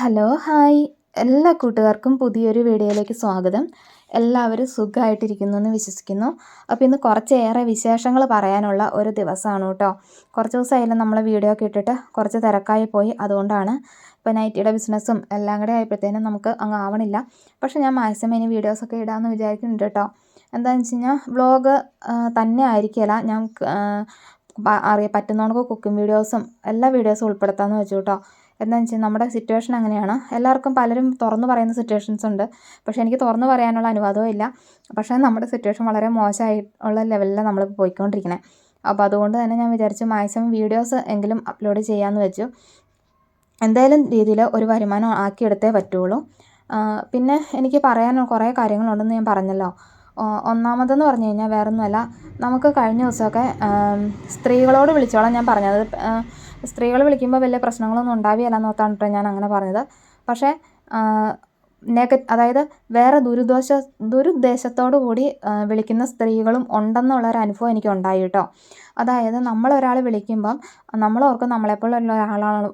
Hello hi. എല്ലാ കൂട്ടുകാർക്കും പുതിയൊരു വീഡിയോയിലേക്ക് സ്വാഗതം. എല്ലാവരും സുഖമായിട്ടിരിക്കുന്നു എന്ന് വിശ്വസിക്കുന്നു. അപ്പോൾ ഇന്ന് കുറച്ചേറെ വിശേഷങ്ങൾ പറയാനുള്ള ഒരു ദിവസമാണ് കേട്ടോ. കുറച്ച് ദിവസമായാലും നമ്മൾ വീഡിയോ ഒക്കെ ഇട്ടിട്ട് കുറച്ച് തിരക്കായി പോയി. അതുകൊണ്ടാണ് ഇപ്പോൾ നൈറ്റിയുടെ ബിസിനസ്സും എല്ലാം കൂടെ ആയപ്പോഴത്തേനും നമുക്ക് അങ്ങ് ആവണില്ല. പക്ഷേ ഞാൻ മാക്സിമം ഇനി വീഡിയോസൊക്കെ ഇടാമെന്ന് വിചാരിക്കുന്നുണ്ട് കേട്ടോ. എന്താണെന്ന് വെച്ച് കഴിഞ്ഞാൽ വ്ളോഗ് തന്നെ ആയിരിക്കില്ല ഞാൻ അറിയാൻ പറ്റുന്നവർക്ക് കുക്കിംഗ് വീഡിയോസും എല്ലാ വീഡിയോസും ഉൾപ്പെടുത്താമെന്ന് വെച്ചു കേട്ടോ. എന്താണെന്ന് വെച്ചാൽ നമ്മുടെ സിറ്റുവേഷൻ അങ്ങനെയാണ്. എല്ലാവർക്കും പലരും തുറന്നു പറയുന്ന സിറ്റുവേഷൻസ് ഉണ്ട്. പക്ഷേ എനിക്ക് തുറന്നു പറയാനുള്ള അനുവാദവും ഇല്ല. പക്ഷേ നമ്മുടെ സിറ്റുവേഷൻ വളരെ മോശമായി ഉള്ള ലെവലിലാണ് നമ്മൾ പോയിക്കൊണ്ടിരിക്കുന്നത് അപ്പോൾ അതുകൊണ്ട് തന്നെ ഞാൻ വിചാരിച്ചു മാക്സിമം വീഡിയോസ് എങ്കിലും അപ്ലോഡ് ചെയ്യാമെന്ന് വെച്ചു. എന്തായാലും രീതിയിൽ ഒരു വരുമാനം ആക്കിയെടുത്തേ പറ്റുള്ളൂ. പിന്നെ എനിക്ക് പറയാൻ കുറേ കാര്യങ്ങളുണ്ടെന്ന് ഞാൻ പറഞ്ഞല്ലോ. ഒന്നാമതെന്ന് പറഞ്ഞു കഴിഞ്ഞാൽ വേറൊന്നുമല്ല. നമുക്ക് കഴിഞ്ഞ ദിവസമൊക്കെ സ്ത്രീകളോട് വിളിച്ചോളാം ഞാൻ പറഞ്ഞത്. സ്ത്രീകൾ വിളിക്കുമ്പോൾ വലിയ പ്രശ്നങ്ങളൊന്നും ഉണ്ടാവുകയില്ല എന്നോർത്താണ് കേട്ടോ ഞാൻ അങ്ങനെ പറഞ്ഞത്. പക്ഷേ നെഗ അതായത് വേറെ ദുരുദ്ദേശ ദുരുദ്ദേശത്തോടു കൂടി വിളിക്കുന്ന സ്ത്രീകളും ഉണ്ടെന്നുള്ള ഒരു അനുഭവം എനിക്ക് ഉണ്ടായി കേട്ടോ അതായത് നമ്മളൊരാൾ വിളിക്കുമ്പം നമ്മൾ ഓർക്കും നമ്മളെപ്പോലുള്ള ഒരാളാണ്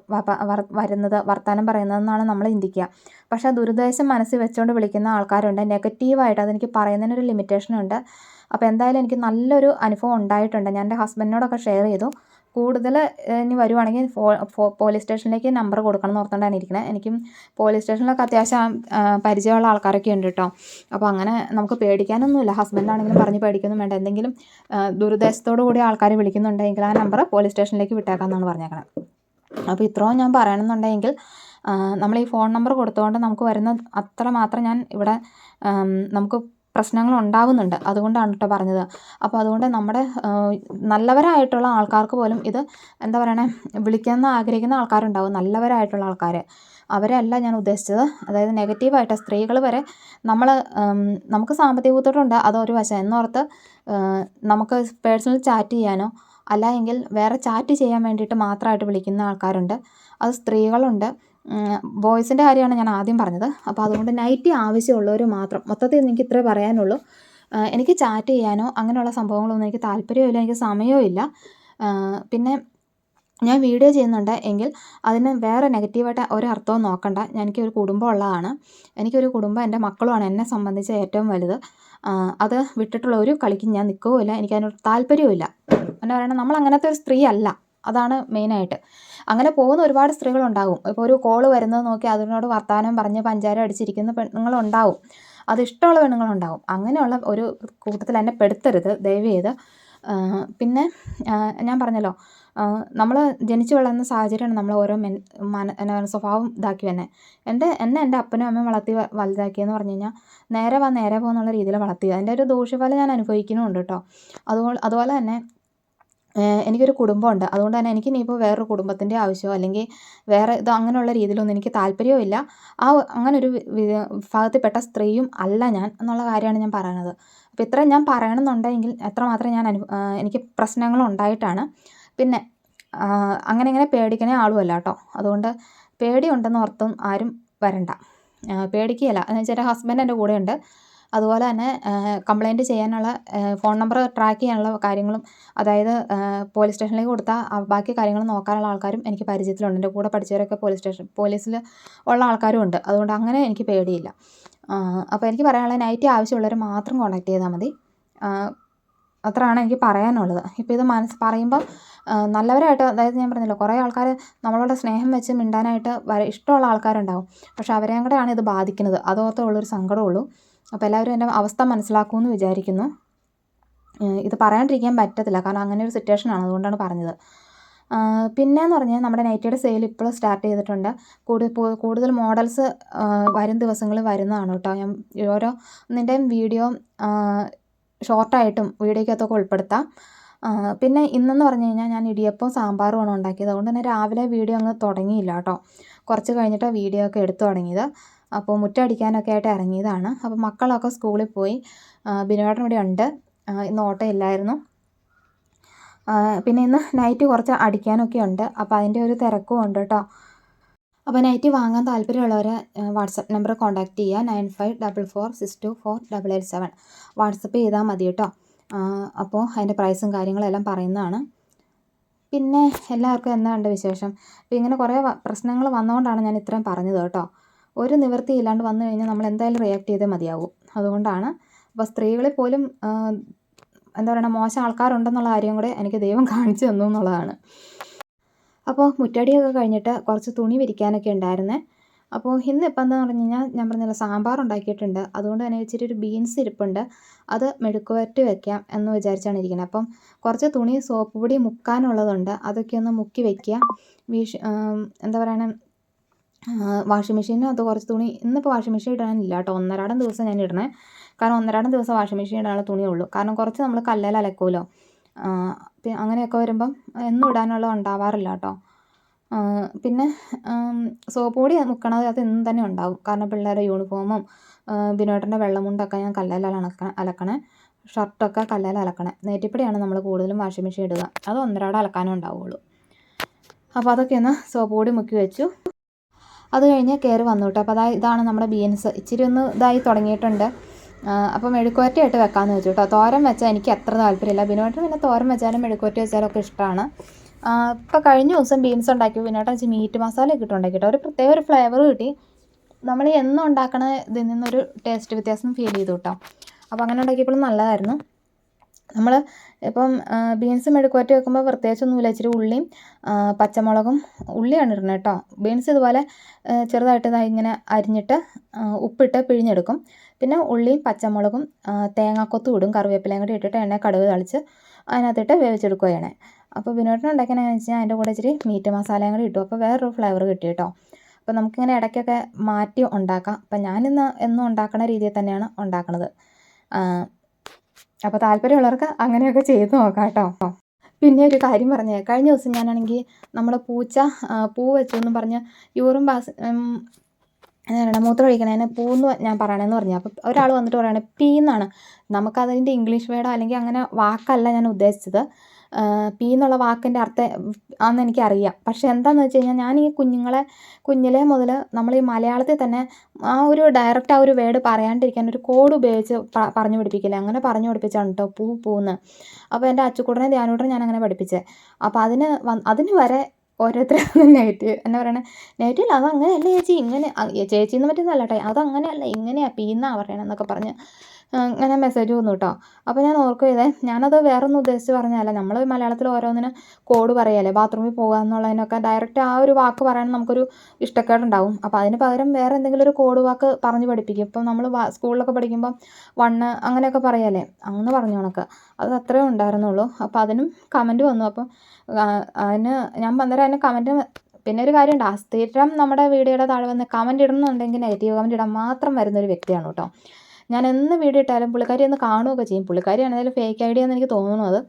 വരുന്നത് വർത്തമാനം പറയുന്നതെന്നാണ് നമ്മൾ ചിന്തിക്കുക പക്ഷേ ദുരുദ്ദേശം മനസ്സിൽ വെച്ചുകൊണ്ട് വിളിക്കുന്ന ആൾക്കാരുണ്ട്. നെഗറ്റീവായിട്ട് അതെനിക്ക് പറയുന്നതിനൊരു ലിമിറ്റേഷനുണ്ട്. അപ്പോൾ എന്തായാലും എനിക്ക് നല്ലൊരു അനുഭവം ഉണ്ടായിട്ടുണ്ട്. ഞാൻ എന്റെ ഹസ്ബൻഡിനോടൊക്കെ ഷെയർ ചെയ്തു. കൂടുതൽ ഇനി വരുവാണെങ്കിൽ പോലീസ് സ്റ്റേഷനിലേക്ക് നമ്പർ കൊടുക്കണം എന്ന് ഓർത്തുകൊണ്ടാണ് ഇരിക്കുന്നത് എനിക്കും പോലീസ് സ്റ്റേഷനിലൊക്കെ അത്യാവശ്യം പരിചയമുള്ള ആൾക്കാരൊക്കെ ഉണ്ട് കേട്ടോ അപ്പോൾ അങ്ങനെ നമുക്ക് പേടിക്കാനൊന്നുമില്ല. ഹസ്ബൻഡാണെങ്കിലും പറഞ്ഞ് പേടിക്കൊന്നും വേണ്ട. എന്തെങ്കിലും ദുരുദ്ദേശത്തോടു കൂടി ആൾക്കാർ വിളിക്കുന്നുണ്ടെങ്കിൽ ആ നമ്പർ പോലീസ് സ്റ്റേഷനിലേക്ക് വിട്ടേക്കാമെന്നാണ് പറഞ്ഞേക്കണത് അപ്പോൾ ഇത്രയും ഞാൻ പറയണമെന്നുണ്ടെങ്കിൽ നമ്മൾ ഈ ഫോൺ നമ്പർ കൊടുത്തുകൊണ്ട് നമുക്ക് വരുന്ന അത്ര മാത്രം ഞാൻ ഇവിടെ നമുക്ക് പ്രശ്നങ്ങൾ ഉണ്ടാകുന്നുണ്ട് അതുകൊണ്ടാണ് കേട്ടോ പറഞ്ഞത്. അപ്പോൾ അതുകൊണ്ട് നമ്മുടെ നല്ലവരായിട്ടുള്ള ആൾക്കാർക്ക് പോലും ഇത് എന്താ പറയണേ വിളിക്കാൻ ആഗ്രഹിക്കുന്ന ആൾക്കാരുണ്ടാവും. നല്ലവരായിട്ടുള്ള ആൾക്കാർ അവരല്ല ഞാൻ ഉദ്ദേശിച്ചത്. അതായത് നെഗറ്റീവായിട്ട് സ്ത്രീകൾ വരെ നമ്മൾ നമുക്ക് സാമ്പത്തിക ബുദ്ധിമുട്ടുണ്ട്. അതൊരു വശം. എന്നോർത്ത് നമുക്ക് പേഴ്സണൽ ചാറ്റ് ചെയ്യാനോ അല്ല എങ്കിൽ വേറെ ചാറ്റ് ചെയ്യാൻ വേണ്ടിയിട്ട് മാത്രമായിട്ട് വിളിക്കുന്ന ആൾക്കാരുണ്ട്. അത് സ്ത്രീകളുണ്ട്. ബോയ്സിന്റെ കാര്യമാണ് ഞാൻ ആദ്യം പറഞ്ഞത്. അപ്പോൾ അതുകൊണ്ട് നൈറ്റി ആവശ്യമുള്ളവർ മാത്രം. മൊത്തത്തിൽ എനിക്ക് ഇത്രേ പറയാനുള്ളൂ. എനിക്ക് ചാറ്റ് ചെയ്യാനോ അങ്ങനെയുള്ള സംഭവങ്ങളൊന്നും എനിക്ക് താല്പര്യമില്ല എനിക്ക് സമയവും പിന്നെ ഞാൻ വീഡിയോ ചെയ്യുന്നുണ്ട് എങ്കിൽ അതിന് വേറെ നെഗറ്റീവായിട്ട് ഒരർത്ഥവും നോക്കണ്ട. ഞാൻ എനിക്കൊരു കുടുംബം ഉള്ളതാണ്. എനിക്കൊരു കുടുംബം എന്റെ മക്കളുമാണ് എന്നെ സംബന്ധിച്ച് ഏറ്റവും വലുത്. അത് വിട്ടിട്ടുള്ള ഒരു കളിക്കും ഞാൻ നിൽക്കുകയില്ല എനിക്കതിനൊരു താല്പര്യവും എന്താ പറയുക നമ്മൾ അങ്ങനത്തെ ഒരു സ്ത്രീ അല്ല. അതാണ് മെയിനായിട്ട് അങ്ങനെ പോകുന്ന ഒരുപാട് സ്ത്രീകളുണ്ടാകും. ഇപ്പോൾ ഒരു കോൾ വരുന്നത് നോക്കി അതിനോട് വർത്തമാനം പറഞ്ഞ് പഞ്ചാര അടിച്ചിരിക്കുന്ന പെണ്ണുങ്ങളുണ്ടാവും. അത് ഇഷ്ടമുള്ള പെണ്ണുങ്ങളുണ്ടാവും. അങ്ങനെയുള്ള ഒരു കൂട്ടത്തിൽ എന്നെ പെടുത്തരുത്. ദയവ് ചെയ്ത്. പിന്നെ ഞാൻ പറഞ്ഞല്ലോ. നമ്മൾ ജനിച്ചു വളർന്ന സാഹചര്യമാണ് നമ്മൾ ഓരോ മെൻ മന സ്വഭാവം ഇതാക്കി തന്നെ എന്റെ എന്നെ എന്റെ അപ്പനും അമ്മയും വളർത്തി വലുതാക്കിയെന്ന് പറഞ്ഞു കഴിഞ്ഞാൽ നേരെ വാ നേരെ പോകുന്നുള്ള രീതിയിൽ വളർത്തി അതിന്റെ ഒരു ദോഷഫലം ഞാൻ അനുഭവിക്കുന്നുമുണ്ട് കേട്ടോ. അതുപോലെ അതുപോലെ തന്നെ എനിക്കൊരു കുടുംബമുണ്ട്. അതുകൊണ്ട് തന്നെ എനിക്ക് ഇനിയിപ്പോൾ വേറൊരു കുടുംബത്തിന്റെ ആവശ്യമോ അല്ലെങ്കിൽ വേറെ ഇത് അങ്ങനെയുള്ള രീതിയിലൊന്നും എനിക്ക് താല്പര്യവും ഇല്ല. ആ അങ്ങനൊരു വിഭാഗത്തിൽപ്പെട്ട സ്ത്രീയും അല്ല ഞാൻ എന്നുള്ള കാര്യമാണ് ഞാൻ പറയണത് അപ്പോൾ ഇത്ര ഞാൻ പറയണമെന്നുണ്ടെങ്കിൽ എത്രമാത്രം ഞാൻ അനു എനിക്ക് പ്രശ്നങ്ങൾ ഉണ്ടായിട്ടാണ്. പിന്നെ അങ്ങനെ ഇങ്ങനെ പേടിക്കണ ആളുമല്ല കേട്ടോ. അതുകൊണ്ട് പേടിയുണ്ടെന്ന് ഓർത്തും ആരും വരണ്ട. പേടിക്കുകയല്ല. എന്ന് വെച്ചാൽ ഹസ്ബൻഡ് എന്റെ കൂടെയുണ്ട്. അതുപോലെ തന്നെ കംപ്ലയിന്റ് ചെയ്യാനുള്ള ഫോൺ നമ്പർ ട്രാക്ക് ചെയ്യാനുള്ള കാര്യങ്ങളും അതായത് പോലീസ് സ്റ്റേഷനിലേക്ക് കൊടുത്താൽ ബാക്കി കാര്യങ്ങൾ നോക്കാനുള്ള ആൾക്കാരും എനിക്ക് പരിചയത്തിലുണ്ട്. എന്റെ കൂടെ പഠിച്ചവരൊക്കെ പോലീസ് സ്റ്റേഷൻ പോലീസിൽ ഉള്ള ആൾക്കാരും ഉണ്ട്. അതുകൊണ്ട് അങ്ങനെ എനിക്ക് പേടിയില്ല. അപ്പോൾ എനിക്ക് പറയാനുള്ള നൈറ്റ് ആവശ്യമുള്ളവർ മാത്രം കോൺടാക്ട് ചെയ്താൽ മതി. അത്രയാണ് എനിക്ക് പറയാനുള്ളത്. ഇപ്പോൾ ഇത് മനസ്സ് പറയുമ്പം നല്ലവരായിട്ട് അതായത് ഞാൻ പറഞ്ഞല്ലോ കുറേ ആൾക്കാർ നമ്മളോട് സ്നേഹം വെച്ച് മിണ്ടാനായിട്ട് ഇഷ്ടമുള്ള ആൾക്കാരുണ്ടാവും. പക്ഷെ അവരെയും കൂടെയാണ് ഇത് ബാധിക്കുന്നത്. അതോർത്തേ ഉള്ളൊരു സങ്കടമുള്ളൂ അപ്പോൾ എല്ലാവരും എന്റെ അവസ്ഥ മനസ്സിലാക്കുമെന്ന് വിചാരിക്കുന്നു. ഇത് പറയാണ്ടിരിക്കാൻ പറ്റത്തില്ല. കാരണം അങ്ങനെ ഒരു സിറ്റുവേഷൻ ആണ് അതുകൊണ്ടാണ് പറഞ്ഞത്. പിന്നെയെന്ന് പറഞ്ഞാൽ നമ്മുടെ നൈറ്റിയുടെ സെയിൽ ഇപ്പോൾ സ്റ്റാർട്ട് ചെയ്തിട്ടുണ്ട്. കൂടുതൽ കൂടുതൽ മോഡൽസ് വരും ദിവസങ്ങളിൽ വരുന്നതാണ് കേട്ടോ. ഞാൻ ഓരോ നിന്റെയും വീഡിയോ ഷോർട്ടായിട്ടും വീഡിയോയ്ക്കകത്തൊക്കെ ഉൾപ്പെടുത്താം. പിന്നെ ഇന്നെന്ന് പറഞ്ഞു കഴിഞ്ഞാൽ ഞാൻ ഇടിയപ്പം സാമ്പാറുമാണ് ഉണ്ടാക്കിയത്. അതുകൊണ്ട് തന്നെ രാവിലെ വീഡിയോ അങ്ങ് തുടങ്ങിയില്ല കേട്ടോ. കുറച്ച് കഴിഞ്ഞിട്ടാണ് വീഡിയോ ഒക്കെ എടുത്തു തുടങ്ങിയത്. അപ്പോൾ മുറ്റടിക്കാനൊക്കെ ആയിട്ട് ഇറങ്ങിയതാണ്. അപ്പോൾ മക്കളൊക്കെ സ്കൂളിൽ പോയി. ബിനുവേട്ടൻ ഇവിടെ ഉണ്ട്. ഇന്ന് ഓട്ടോ ഇല്ലായിരുന്നു പിന്നെ ഇന്ന് നൈറ്റ് കുറച്ച് അടിക്കാനൊക്കെ ഉണ്ട്. അപ്പോൾ അതിന്റെ ഒരു തിരക്കും ഉണ്ട് കേട്ടോ. അപ്പോൾ നൈറ്റ് വാങ്ങാൻ താല്പര്യമുള്ളവർ വാട്സപ്പ് നമ്പർ കോൺടാക്റ്റ് ചെയ്യുക. Nine five double four six two four double eight seven. WhatsApp ചെയ്താൽ മതി കേട്ടോ. അപ്പോൾ അതിന്റെ പ്രൈസും കാര്യങ്ങളെല്ലാം പറയുന്നതാണ്. പിന്നെ എല്ലാവർക്കും എന്താ ഉണ്ട് വിശേഷം? അപ്പോൾ ഇങ്ങനെ കുറേ പ്രശ്നങ്ങൾ വന്നുകൊണ്ടാണ് ഞാൻ ഇത്രയും പറഞ്ഞത് കേട്ടോ. ഒരു നിവൃത്തി ഇല്ലാണ്ട് വന്നു കഴിഞ്ഞാൽ നമ്മൾ എന്തായാലും റിയാക്ട് ചെയ്തേ മതിയാവും. അതുകൊണ്ടാണ് അപ്പോൾ സ്ത്രീകളെ പോലും എന്താ പറയുക മോശം ആൾക്കാരുണ്ടെന്നുള്ള കാര്യം കൂടെ എനിക്ക് ദൈവം കാണിച്ചു തന്നു എന്നുള്ളതാണ്. അപ്പോൾ മുറ്റടിയൊക്കെ കഴിഞ്ഞിട്ട് കുറച്ച് തുണി വിരിക്കാനൊക്കെ ഉണ്ടായിരുന്നേ. അപ്പോൾ ഇന്ന് ഇപ്പം എന്താ പറഞ്ഞു കഴിഞ്ഞാൽ ഞാൻ പറഞ്ഞല്ലോ സാമ്പാർ ഉണ്ടാക്കിയിട്ടുണ്ട്. അതുകൊണ്ട് തന്നെ ഇച്ചിരി ഒരു ബീൻസ് ഇരിപ്പുണ്ട്. അത് മെഴുക്കുവരട്ടി വെക്കാം എന്ന് വിചാരിച്ചാണ് ഇരിക്കുന്നത് അപ്പം കുറച്ച് തുണി സോപ്പ് പൊടി മുക്കാനുള്ളതുണ്ട്. അതൊക്കെ ഒന്ന് മുക്കി വെക്കുക. വീഷ് എന്താ പറയണേ വാഷിംഗ് അത് കുറച്ച് തുണി ഇന്നിപ്പോൾ വാഷിംഗ് മെഷീൻ ഇടാനില്ല കേട്ടോ. ഒന്നരാടം ദിവസം ഞാൻ ഇടണേ കാരണം ഒന്നരാടം ദിവസം വാഷിംഗ് മെഷീൻ ഇടാനുള്ള തുണിയേ ഉള്ളൂ കാരണം കുറച്ച് നമ്മൾ കല്ലിൽ അലക്കുമല്ലോ. അങ്ങനെയൊക്കെ വരുമ്പം എന്നും ഇടാനുള്ളത് ഉണ്ടാവാറില്ല കേട്ടോ. പിന്നെ സോപ്പ് പൊടി മുക്കണത് അത് എന്നും തന്നെ ഉണ്ടാവും. കാരണം പിള്ളേരുടെ യൂണിഫോമും ബിനോട്ടന്റെ വെള്ളമുണ്ടൊക്കെ ഞാൻ കല്ലിൽ അലക്ക അലക്കണേ. ഷർട്ടൊക്കെ കല്ലിൽ അലക്കണേ. നേറ്റിപ്പടിയാണ് നമ്മൾ കൂടുതലും വാഷിംഗ് മെഷീൻ ഇടുക. അത് ഒന്നരാടം അലക്കാനേ ഉണ്ടാവുള്ളൂ. അപ്പോൾ അതൊക്കെ ഒന്ന് സോപ്പ് പൊടി മുക്കി വെച്ചു. അത് കഴിഞ്ഞ് കയറി വന്നു കേട്ടോ അപ്പോൾ അതായത് ഇതാണ് നമ്മുടെ ബീൻസ്. ഇച്ചിരി ഒന്ന് ഇതായി തുടങ്ങിയിട്ടുണ്ട്. അപ്പോൾ മെഴുക്കുവരട്ടിയായിട്ട് വെക്കാമെന്ന് വെച്ചു കേട്ടോ തോരൻ വെച്ചാൽ എനിക്ക് അത്ര താല്പര്യമില്ല. ബിനോട്ടിന് പിന്നെ തോരൻ വെച്ചാലും മെഴുക്കുവരട്ടി വെച്ചാലും ഒക്കെ ഇഷ്ടമാണ് ഇപ്പോൾ കഴിഞ്ഞ ദിവസം ബീൻസ് ഉണ്ടാക്കി. ബിനോട്ടൻ വെച്ച് മീറ്റ് മസാല ഒക്കെ ഇട്ടുണ്ടാക്കി കേട്ടോ ഒരു പ്രത്യേക ഒരു ഫ്ലേവർ കിട്ടി. നമ്മൾ എന്നും ഉണ്ടാക്കണ ഇതിൽ നിന്നൊരു ടേസ്റ്റ് വ്യത്യാസം ഫീൽ ചെയ്തു കേട്ടോ അപ്പോൾ അങ്ങനെ ഉണ്ടാക്കിയപ്പോഴും നല്ലതായിരുന്നു. നമ്മൾ ഇപ്പം ബീൻസ് മെഴുക്കുവരട്ടി വെക്കുമ്പോൾ പ്രത്യേകിച്ചൊന്നുമില്ല ഇച്ചിരി ഉള്ളിയും പച്ചമുളകും ഉള്ളിയാണ് ഇടുന്നത് കേട്ടോ ബീൻസ് ഇതുപോലെ ചെറുതായിട്ട് ഇങ്ങനെ അരിഞ്ഞിട്ട് ഉപ്പിട്ട് പിഴിഞ്ഞെടുക്കും. പിന്നെ ഉള്ളിയും പച്ചമുളകും തേങ്ങാക്കൊത്തും ഇടും. കറിവേപ്പിലയും കൂടി ഇട്ടിട്ട് എണ്ണ കടുക് തളിച്ച് അതിനകത്തിട്ട് വേവിച്ചെടുക്കുകയാണ്. അപ്പോൾ ബിനോട്ടിന് ഉണ്ടാക്കിയെന്നു വെച്ചാൽ അതിന്റെ കൂടെ ഇച്ചിരി മീറ്റ് മസാലയും കൂടി ഇട്ടു. അപ്പോൾ വേറൊരു ഫ്ലേവർ കിട്ടി കേട്ടോ അപ്പോൾ നമുക്കിങ്ങനെ ഇടയ്ക്കൊക്കെ മാറ്റി ഉണ്ടാക്കാം. അപ്പം ഞാനിന്ന് എന്നും ഉണ്ടാക്കുന്ന രീതിയിൽ തന്നെയാണ് ഉണ്ടാക്കുന്നത് അപ്പോൾ താല്പര്യമുള്ളവർക്ക് അങ്ങനെയൊക്കെ ചെയ്ത് നോക്കാം കേട്ടോ പിന്നെ ഒരു കാര്യം പറഞ്ഞേ. കഴിഞ്ഞ ദിവസം ഞാനാണെങ്കിൽ നമ്മുടെ പൂച്ച പൂ വെച്ചു എന്ന് പറഞ്ഞ് യൂറും പാസ് എന്താണ് മൂത്രം ഒഴിക്കണതിന് പൂന്ന് ഞാൻ പറയണമെന്ന് പറഞ്ഞു. അപ്പോൾ ഒരാൾ വന്നിട്ട് പറയുകയാണ് പീ എന്നാണ് നമുക്കതിന്റെ ഇംഗ്ലീഷ് വേർഡോ അല്ലെങ്കിൽ അങ്ങനെ വാക്കല്ല ഞാൻ ഉദ്ദേശിച്ചത്. പി എന്നുള്ള വാക്കിന്റെ അർത്ഥം ആണെന്ന് എനിക്കറിയാം. പക്ഷേ എന്താണെന്ന് വെച്ച് കഴിഞ്ഞാൽ ഞാൻ ഈ കുഞ്ഞുങ്ങളെ കുഞ്ഞിലേ മുതൽ നമ്മൾ ഈ മലയാളത്തിൽ തന്നെ ആ ഒരു ഡയറക്റ്റ് ആ ഒരു വേർഡ് പറയാണ്ടിരിക്കാൻ ഒരു കോഡ് ഉപയോഗിച്ച് പറഞ്ഞു പഠിപ്പിക്കില്ല? അങ്ങനെ പറഞ്ഞു പഠിപ്പിച്ചാണ് കേട്ടോ പൂ പൂന്ന്. അപ്പോൾ എന്റെ അച്ചുക്കൂടനെ ധ്യാനൂടനെ ഞാൻ അങ്ങനെ പഠിപ്പിച്ചത് അപ്പോൾ അതിന് അതിന് വരെ ഓരോരുത്തരും നെഗറ്റീവ് എന്നാ പറയണേ? നെഗറ്റീവ് അത് അങ്ങനെയല്ല ചേച്ചി? ഇങ്ങനെ ചേച്ചി എന്ന് പറ്റുന്നതല്ല കേട്ടോ അത് അങ്ങനെയല്ല ഇങ്ങനെയാണ് പീന്നാ പറയണമെന്നൊക്കെ പറഞ്ഞ് ഇങ്ങനെ മെസ്സേജ് വന്നു കേട്ടോ അപ്പോൾ ഞാൻ ഓർക്കുക ചെയ്തേ ഞാനത് വേറൊന്നും ഉദ്ദേശിച്ച് പറഞ്ഞതല്ല. നമ്മൾ മലയാളത്തിൽ ഓരോന്നിനും കോഡ് പറയല്ലേ ബാത്റൂമിൽ പോകുക എന്നുള്ളതിനൊക്കെ ഡയറക്റ്റ് ആ ഒരു വാക്ക് പറയാൻ നമുക്കൊരു ഇഷ്ടക്കേടുണ്ടാവും. അപ്പോൾ അതിന് പകരം വേറെ എന്തെങ്കിലും ഒരു കോഡ് വാക്ക് പറഞ്ഞ് പഠിപ്പിക്കും. ഇപ്പം നമ്മൾ സ്കൂളിലൊക്കെ പഠിക്കുമ്പം വണ്ണ് അങ്ങനെയൊക്കെ പറയല്ലേ? അങ്ങനെ പറഞ്ഞു കണക്ക്. അത് അത്രേ ഉണ്ടായിരുന്നുള്ളൂ. അപ്പോൾ അതിനും കമന്റ് വന്നു. അപ്പം അതിന് ഞാൻ അന്നേരം അതിന് കമന്റ് പിന്നെ ഒരു കാര്യമുണ്ട്. ആ നമ്മുടെ വീഡിയോയുടെ താഴെ വന്ന് കമന്റ് ഇടുന്നുണ്ടെങ്കിൽ നെഗറ്റീവ് കമന്റ് ഇടാൻ മാത്രം വരുന്ന ഒരു വ്യക്തിയാണ് കേട്ടോ ഞാൻ എന്ന് വീഡിയോ ഇട്ടാലും പുള്ളിക്കാരി ഒന്ന് കാണുകയൊക്കെ ചെയ്യും. പുള്ളിക്കാരി ആണെങ്കിലും ഫേക്ക് ഐ ഡി എന്ന് എനിക്ക് തോന്നുന്നത്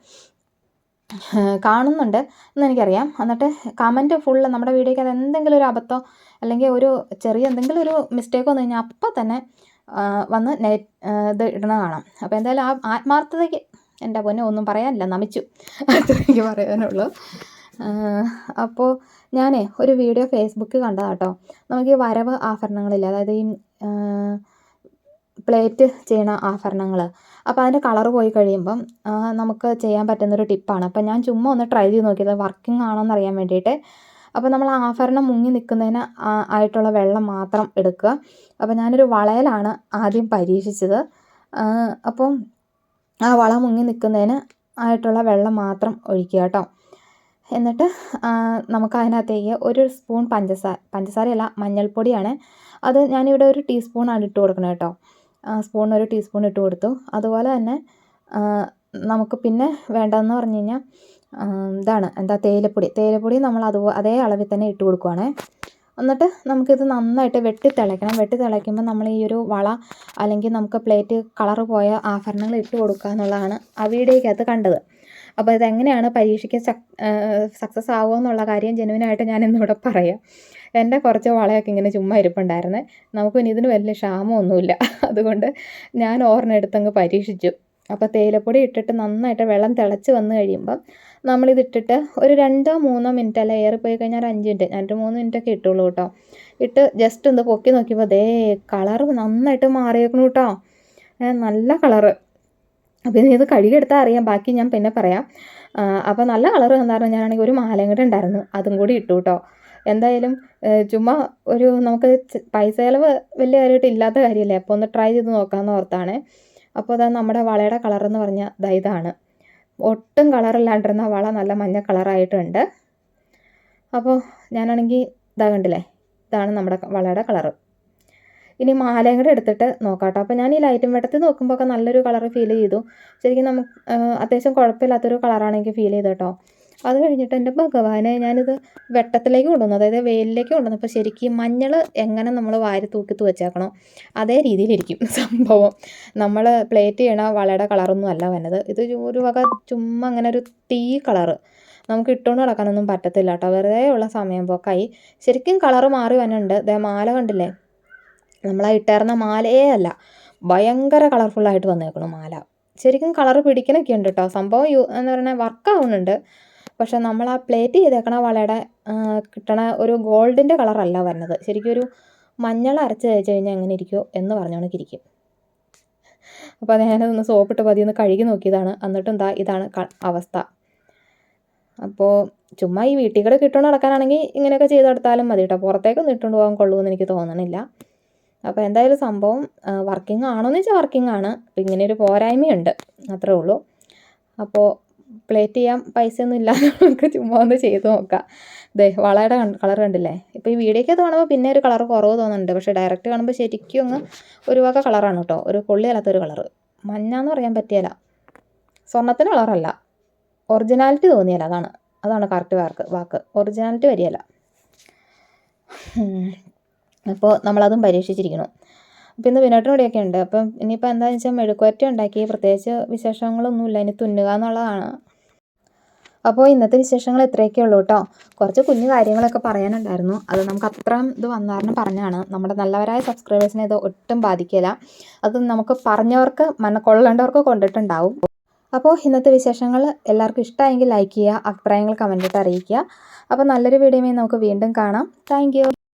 കാണുന്നുണ്ട് എന്നെനിക്കറിയാം എന്നിട്ട് കമന്റ് ഫുള്ള് നമ്മുടെ വീഡിയോയ്ക്ക് അത് എന്തെങ്കിലും ഒരു അബദ്ധം അല്ലെങ്കിൽ ഒരു ചെറിയ എന്തെങ്കിലും ഒരു മിസ്റ്റേക്ക് വന്നു കഴിഞ്ഞാൽ അപ്പം തന്നെ വന്ന് ഇത് ഇടണ കാണാം. അപ്പോൾ എന്തായാലും ആ ആത്മാർത്ഥതയ്ക്ക് എന്റെ പൊന്നെ ഒന്നും പറയാനില്ല. നമിച്ചു. അത്രയ്ക്ക് പറയാനുള്ളൂ. അപ്പോൾ ഞാനേ ഒരു വീഡിയോ ഫേസ്ബുക്കിൽ കണ്ടതാട്ടോ. നമുക്ക് ഈ വരവ് ആഭരണങ്ങളില്ല അതായത് ഈ പ്ലേറ്റ് ചെയ്യണ ആഭരണങ്ങൾ അപ്പോൾ അതിന്റെ കളർ പോയി കഴിയുമ്പം നമുക്ക് ചെയ്യാൻ പറ്റുന്നൊരു ടിപ്പാണ്. അപ്പോൾ ഞാൻ ചുമ്മാ ഒന്ന് ട്രൈ ചെയ്ത് നോക്കിയത്. വർക്കിംഗ് ആണോ എന്ന് അറിയാൻ വേണ്ടിയിട്ട്. അപ്പോൾ നമ്മൾ ആഭരണം മുങ്ങി നിൽക്കുന്നതിന് ആയിട്ടുള്ള വെള്ളം മാത്രം എടുക്കുക. അപ്പോൾ ഞാനൊരു വളയലാണ് ആദ്യം പരീക്ഷിച്ചത്. അപ്പം ആ വള മുങ്ങി നിൽക്കുന്നതിന് ആയിട്ടുള്ള വെള്ളം മാത്രം ഒഴിക്കുക കേട്ടോ. എന്നിട്ട് നമുക്ക് അതിനകത്തേക്ക് ഒരു സ്പൂൺ പഞ്ചസാര പഞ്ചസാരയല്ല മഞ്ഞൾപ്പൊടിയാണ്. അത് ഞാനിവിടെ ഒരു ടീസ്പൂണാണ് ഇട്ട് കൊടുക്കുന്നത് കേട്ടോ. സ്പൂൺ ഒരു ടീസ്പൂൺ ഇട്ട് കൊടുത്തു. അതുപോലെ തന്നെ നമുക്ക് പിന്നെ വേണ്ടതെന്ന് പറഞ്ഞു കഴിഞ്ഞാൽ ഇതാണ് എന്താ തേയിലപ്പൊടി. തേയിലപ്പൊടി നമ്മൾ അത് അതേ അളവിൽ തന്നെ ഇട്ട് കൊടുക്കുവാണ്. എന്നിട്ട് നമുക്കിത് നന്നായിട്ട് വെട്ടി തിളയ്ക്കണം. വെട്ടി തിളയ്ക്കുമ്പോൾ നമ്മൾ ഈ ഒരു വള അല്ലെങ്കിൽ നമുക്ക് പ്ലേറ്റ് കളർ പോയ ആഭരണങ്ങൾ ഇട്ട് കൊടുക്കുക എന്നുള്ളതാണ് ആ വീഡിയോയ്ക്കകത്ത് കണ്ടത്. അപ്പോൾ ഇതെങ്ങനെയാണ് പരീക്ഷയ്ക്ക് സക്സസ് ആവുമോ എന്നുള്ള കാര്യം ജെനുവിനായിട്ട് ഞാൻ ഇന്നിവിടെ പറയാം. എന്റെ കുറച്ച് വളയൊക്കെ ഇങ്ങനെ ചുമ്മാ ഇരിപ്പുണ്ടായിരുന്നേ. നമുക്ക് ഇനി ഇതിന് വലിയ ക്ഷാമമൊന്നുമില്ല. അതുകൊണ്ട് ഞാൻ ഓർണെടുത്തങ്ങ് പരീക്ഷിച്ചു. അപ്പോൾ തേയിലപ്പൊടി ഇട്ടിട്ട് നന്നായിട്ട് വെള്ളം തിളച്ച് വന്നു കഴിയുമ്പം നമ്മളിതിട്ടിട്ട് ഒരു രണ്ടോ മൂന്നോ മിനിറ്റ് അല്ല ഏറിപ്പോയി കഴിഞ്ഞാൽ ഒരു അഞ്ച് മിനിറ്റ് രണ്ട് മൂന്ന് മിനിറ്റൊക്കെ ഇട്ടുള്ളൂ കേട്ടോ. ഇട്ട് ജസ്റ്റ് ഒന്ന് പൊക്കി നോക്കിയപ്പോൾ ദേ കളറ് നന്നായിട്ട് മാറിയേക്കണു കേട്ടോ. നല്ല കളറ് അപ്പം ഇത് കഴുകിയെടുത്താൽ അറിയാം. ബാക്കി ഞാൻ പിന്നെ പറയാം. അപ്പോൾ നല്ല കളർ വന്നായിരുന്നു. ഞാനാണെങ്കിൽ ഒരു മാലയും കൂടെ ഉണ്ടായിരുന്നു. അതും കൂടി ഇട്ടു കേട്ടോ. എന്തായാലും ചുമ്മാ ഒരു നമുക്ക് പൈസ ചിലവ് വലിയ കാര്യമായിട്ട് ഇല്ലാത്ത കാര്യമല്ലേ അപ്പോൾ ഒന്ന് ട്രൈ ചെയ്ത് നോക്കാമെന്ന് ഓർത്താണ്. അപ്പോൾ അതാ നമ്മുടെ വളയുടെ കളർ എന്ന് പറഞ്ഞാൽ ദാ ഇതാണ്. ഒട്ടും കളറില്ലാണ്ടിരുന്ന വള നല്ല മഞ്ഞ കളറായിട്ടുണ്ട് അപ്പോൾ ഞാനാണെങ്കിൽ ഇതാ കണ്ടില്ലേ? ഇതാണ് നമ്മുടെ വളയുടെ കളർ ഇനി മാലയും കൂടെ എടുത്തിട്ട് നോക്കാട്ടോ. അപ്പോൾ ഞാൻ ഈ ലൈറ്റും വെട്ടത്തിൽ നോക്കുമ്പോൾ ഒക്കെ നല്ലൊരു കളർ ഫീൽ ചെയ്തു. ശരിക്കും നമുക്ക് അത്യാവശ്യം കുഴപ്പമില്ലാത്തൊരു കളറാണ് എനിക്ക് ഫീൽ ചെയ്തത് കേട്ടോ അത് കഴിഞ്ഞിട്ട് എന്റെ ഭഗവാനെ ഞാനിത് വെട്ടത്തിലേക്ക് കൊണ്ടുവന്നു. അതായത് വെയിലിലേക്ക് കൊണ്ടുവന്നു. അപ്പോൾ ശരിക്കും മഞ്ഞൾ എങ്ങനെ നമ്മൾ വാരി തൂക്കി വെച്ചേക്കണോ അതേ രീതിയിലിരിക്കും സംഭവം. നമ്മൾ പ്ലേറ്റ് ചെയ്യണ വളയുടെ കളറൊന്നും അല്ല വന്നത്. ഇത് ഒരു വക ചുമ്മാ അങ്ങനെ ഒരു തീ കളറ്. നമുക്ക് ഇട്ടുകൊണ്ട് നടക്കാനൊന്നും പറ്റത്തില്ല കേട്ടോ. വെറുതെ ഉള്ള സമയം പോക്കായി. ശരിക്കും കളറ് മാറി വന്നിട്ടുണ്ട്. ദേ മാല കണ്ടില്ലേ? നമ്മളാ ഇട്ടേർന്ന മാലയേ അല്ല. ഭയങ്കര കളർഫുള്ളായിട്ട് വന്നേക്കണു മാല. ശരിക്കും കളറ് പിടിക്കണൊക്കെ ഉണ്ട് കേട്ടോ. സംഭവം യു എന്ന് പറയുക വർക്കാവുന്നുണ്ട് പക്ഷെ നമ്മൾ ആ പ്ലേറ്റ് ചെയ്തേക്കണ വളയുടെ കിട്ടണ ഒരു ഗോൾഡിന്റെ കളറല്ല വരുന്നത്. ശരിക്കും ഒരു മഞ്ഞൾ അരച്ച് തേച്ച് കഴിഞ്ഞാൽ എങ്ങനെ ഇരിക്കുമോ എന്ന് പറഞ്ഞോണക്കിരിക്കും അപ്പോൾ അത് ഞാനതൊന്ന് സോപ്പിട്ട് പതി ഒന്ന് കഴുകി നോക്കിയതാണ്. എന്നിട്ടും എന്താ ഇതാണ് അവസ്ഥ. അപ്പോൾ ചുമ്മാ ഈ വീട്ടിൽ കൂടെ കിട്ടുകൊണ്ട് നടക്കാനാണെങ്കിൽ ഇങ്ങനെയൊക്കെ ചെയ്ത് കൊടുത്താലും മതി കേട്ടോ പുറത്തേക്കൊന്നും ഇട്ടുകൊണ്ട് പോകാൻ കൊള്ളുമെന്ന് എനിക്ക് തോന്നണില്ല. അപ്പോൾ എന്തായാലും സംഭവം വർക്കിംഗ് ആണോ എന്ന് വെച്ചാൽ വർക്കിംഗ് ആണ്. അപ്പോൾ ഇങ്ങനെ ഒരു പോരായ്മയുണ്ട്. അത്രേ ഉള്ളൂ. അപ്പോൾ പ്ലേറ്റ് ചെയ്യാൻ പൈസയൊന്നും ഇല്ലാതെ നമുക്ക് ചുമ്മാ ഒന്ന് ചെയ്ത് നോക്കാം. ദേ വളയുടെ കളർ കണ്ടില്ലേ? ഇപ്പോൾ ഈ വീഡിയോയ്ക്കകത്ത് കാണുമ്പോൾ പിന്നെ ഒരു കളർ കുറവ് തോന്നുന്നുണ്ട്. പക്ഷേ ഡയറക്റ്റ് കാണുമ്പോൾ ശരിക്കും അങ്ങ് ഒരു വക കളറാണ് കേട്ടോ. ഒരു കൊള്ളിയല്ലാത്തൊരു കളറ് മഞ്ഞാന്ന് പറയാൻ പറ്റിയല്ല. സ്വർണത്തിന് കളറല്ല ഒറിജിനാലിറ്റി തോന്നിയല്ല അതാണ്. അതാണ് കറക്റ്റ് വാക്ക് വാക്ക്. ഒറിജിനാലിറ്റി വരികയല്ല അപ്പോൾ നമ്മളതും പരീക്ഷിച്ചിരിക്കണം അപ്പോൾ ഇന്ന് വിനോട്ടിനോടെയൊക്കെ ഉണ്ട്. അപ്പം ഇനിയിപ്പോൾ എന്താണെന്ന് വെച്ചാൽ മെഴുക്കുവരട്ടി ഉണ്ടാക്കി. പ്രത്യേകിച്ച് വിശേഷങ്ങളൊന്നുമില്ല. ഇനി തുന്നുക എന്നുള്ളതാണ്. അപ്പോൾ ഇന്നത്തെ വിശേഷങ്ങൾ ഇത്രയൊക്കെ ഉള്ളൂ കേട്ടോ കുറച്ച് കുഞ്ഞു കാര്യങ്ങളൊക്കെ പറയാനുണ്ടായിരുന്നു. അത് നമുക്ക് അത്രയും ഇത് വന്നാറിന് പറഞ്ഞാണ് നമ്മുടെ നല്ലവരായ സബ്സ്ക്രൈബേഴ്സിനെ ഇത് ഒട്ടും ബാധിക്കില്ല അത് നമുക്ക് പറഞ്ഞവർക്ക് മന കൊള്ളേണ്ടവർക്ക് കൊണ്ടിട്ടുണ്ടാവും. അപ്പോൾ ഇന്നത്തെ വിശേഷങ്ങൾ എല്ലാവർക്കും ഇഷ്ടമായെങ്കിൽ ലൈക്ക് ചെയ്യുക അഭിപ്രായങ്ങൾ കമന്റിട്ട് അറിയിക്കുക. അപ്പോൾ നല്ലൊരു വീഡിയോയുമായി നമുക്ക് വീണ്ടും കാണാം. താങ്ക്